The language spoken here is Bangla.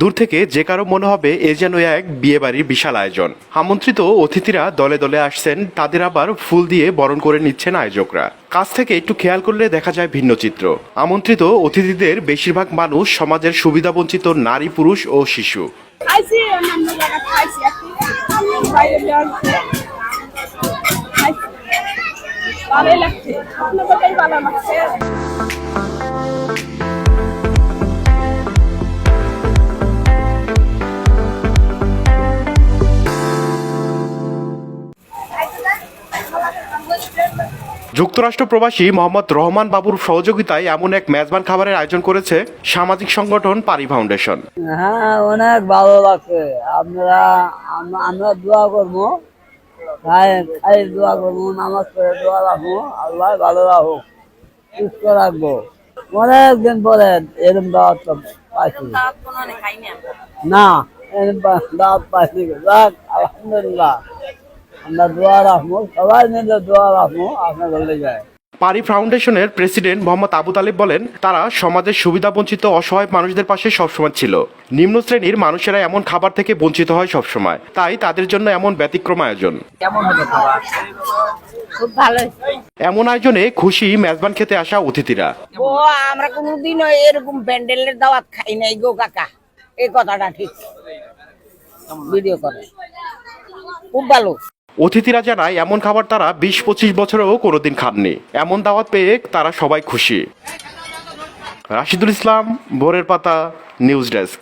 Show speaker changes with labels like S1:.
S1: দূর থেকে যে কারও মনে হবে এ যেন এক বিয়েবাড়ির বিশাল আয়োজন। আমন্ত্রিত অতিথিরা দলে দলে আসছেন, তাদের আবার ফুল দিয়ে বরণ করে নিচ্ছেন আয়োজকরা। কাছ থেকে একটু খেয়াল করলে দেখা যায় ভিন্ন চিত্র। আমন্ত্রিত অতিথিদের বেশিরভাগ মানুষ সমাজের সুবিধাবঞ্চিত নারী, পুরুষ ও শিশু।
S2: অন্যান্য
S1: যুক্তরাষ্ট্র প্রবাসী মোহাম্মদ রহমান বাবুর সহযোগিতায় এমন এক মেজবান খাবারের আয়োজন করেছে সামাজিক সংগঠন পারি ফাউন্ডেশন।
S3: হ্যাঁ অনেক ভালো লাগছে। আপনারা আমরা দোয়া করব। তাই দোয়া করব নামাজ পড়ে দোয়া রাখব। আল্লাহ ভালো রাখুক সুস্থ রাখব। অনেক দিন পরে এরকম দাওয়াত পাইছি। না এরকম পা- দাওয়াত পাইছি। আলহামদুলিল্লাহ। আমরা দোয়া রাখব সবাই মিলে দোয়া রাখব আপনার বলে যায়।
S1: পারি ফাউন্ডেশনের প্রেসিডেন্ট মোহাম্মদ আবু তালিব বলেন তারা সমাজের সুবিধাবঞ্চিত অসহায় মানুষদের পাশে সবসময় ছিল। নিম্ন শ্রেণির মানুষেরা এমন খাবার থেকে বঞ্চিত হয় সবসময়। তাই তাদের জন্য এমন ব্যতিক্রম আয়োজন। এমন আয়োজনে খুশি মেজবান খেতে আসা অতিথিরা।
S4: ও আমরা কোনোদিনও এরকম প্যান্ডেলের দাওয়াত খাই নাই গো কাকা। এই কথাটা ঠিক। ভিডিও করে। খুব ভালো।
S1: অতিথিরা জানায়, এমন খাবার তারা বিশ পঁচিশ বছরেও কোনোদিন খাননি। এমন দাওয়াত পেয়ে তারা সবাই খুশি। রাশিদুল ইসলাম, ভোরের পাতা, নিউজ ডেস্ক।